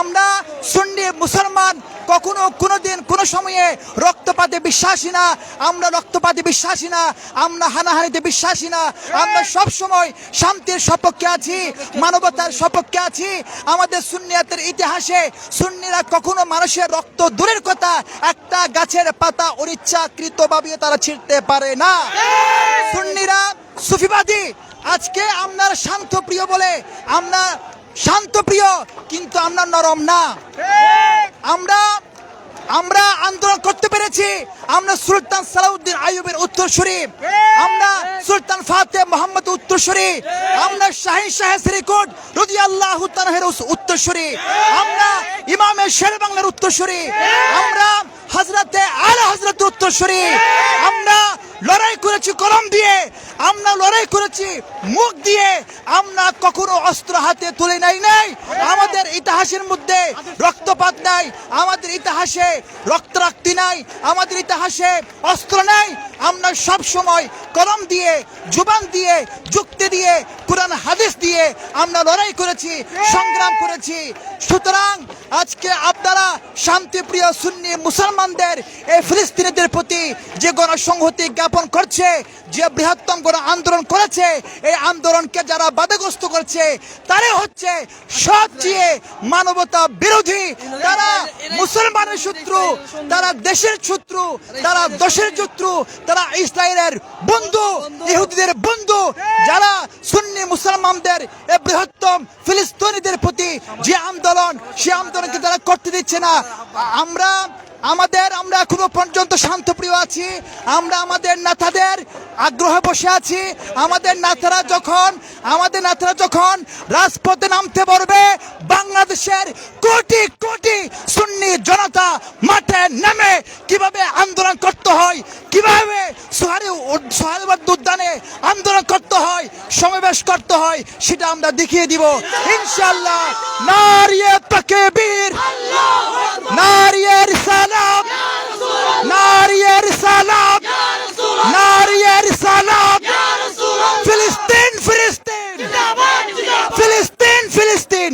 আমরা সুন্নি মুসলমান কখনো কোনোদিন কোনো সময়ে রক্তপাতে বিশ্বাসী না, আমরা রক্তপাতে বিশ্বাসী না, আমরা হানাহানিতে বিশ্বাসী না, আমরা সব সময় শান্তির সপক্ষে আছি, মানবতার সপক্ষে আছি। আমাদের সুন্নিয়াতের ইতিহাসে সুন্নিরা কখনো মানুষের রক্ত দূরের কথা একটা গাছের পাতা অনিচ্ছাকৃতভাবে তারা ছিঁড়তে পারে না। সুন্নিরা সুফিবাদী। আজকে আপনার শান্ত প্রিয় বলে আমরা শান্ত প্রিয়, কিন্তু আমরা নরম না। আমরা আমরা আন্দোলন করতে পেরেছি। আমরা সুলতান সালাউদ্দিন আইয়ুবের উত্তরসূরি আমরা সুলতান ফাতে মোহাম্মদ উত্তর উত্তরসূরি আমরা শাহিন শাহে শ্রীকোট রদি আল্লাহ তানহের আমরা ইমামের শের বাংলার উত্তর উত্তরসূরি আমরা হজরতে আলা হজরত উত্তরসূরি আমরা লড়াই করেছি কলম দিয়ে, আমরা লড়াই করেছি মুখ দিয়ে, আমরা কখনো অস্ত্র হাতে তুলে নাই নাই। আমাদের ইতিহাসের মধ্যে রক্তপাত নাই, আমাদের ইতিহাসে রক্তরাক্তি নাই, আমাদের ইতিহাসে অস্ত্র নাই। আমরা সব সময় কলম দিয়ে, জুবান দিয়ে, যুক্তি দিয়ে, কোরআন, হাদিস দিয়ে আমরা লড়াই করেছি, সংগ্রাম করেছি। সুতরাং আজকে আপনারা শান্তিপ্রিয় সুন্নি মুসলমানদের, এই ফিলিস্তিনিদের প্রতি যে গণসংহতি জ্ঞাপন করছে, যে বৃহত্তম গণ আন্দোলন করেছে, এই আন্দোলনকে যারা বাধাগ্রস্ত করছে তারা হচ্ছে সবচেয়ে মানবতা বিরোধী মুসলমানের শত্রু, তারা দেশের শত্রু, তারা দশের শত্রু, তারা ইসরায়েলের বন্ধু, ইহুদিদের বন্ধু, যারা সুন্নি মুসলমানদের বৃহত্তম ফিলিস্তিনিদের প্রতি যে আন্দোলন, সে আন্দোলনকে তারা করতে দিচ্ছে না। আমরা, আমাদের, আমরা এখনও পর্যন্ত শান্তপ্রিয় আছি। আমরা আমাদের নেতাদের আগ্রহে বসে আছি। আমাদের নেতারা যখন, আমাদের নেতারা যখন রাজপথে নামতে পারবে, বাংলাদেশের কোটি কোটি জনতা মাঠে নেমে কীভাবে আন্দোলন করতে হয়, কীভাবে উদ্যানে আন্দোলন করতে হয়, সমাবেশ করতে হয়, সেটা আমরা দেখিয়ে দিব। ইনশাল্লাহ সালাম সালাম সালাম। ফিলিস্তিন ফিলিস্তিন ফিলিস্তিন ফিলিস্তিন।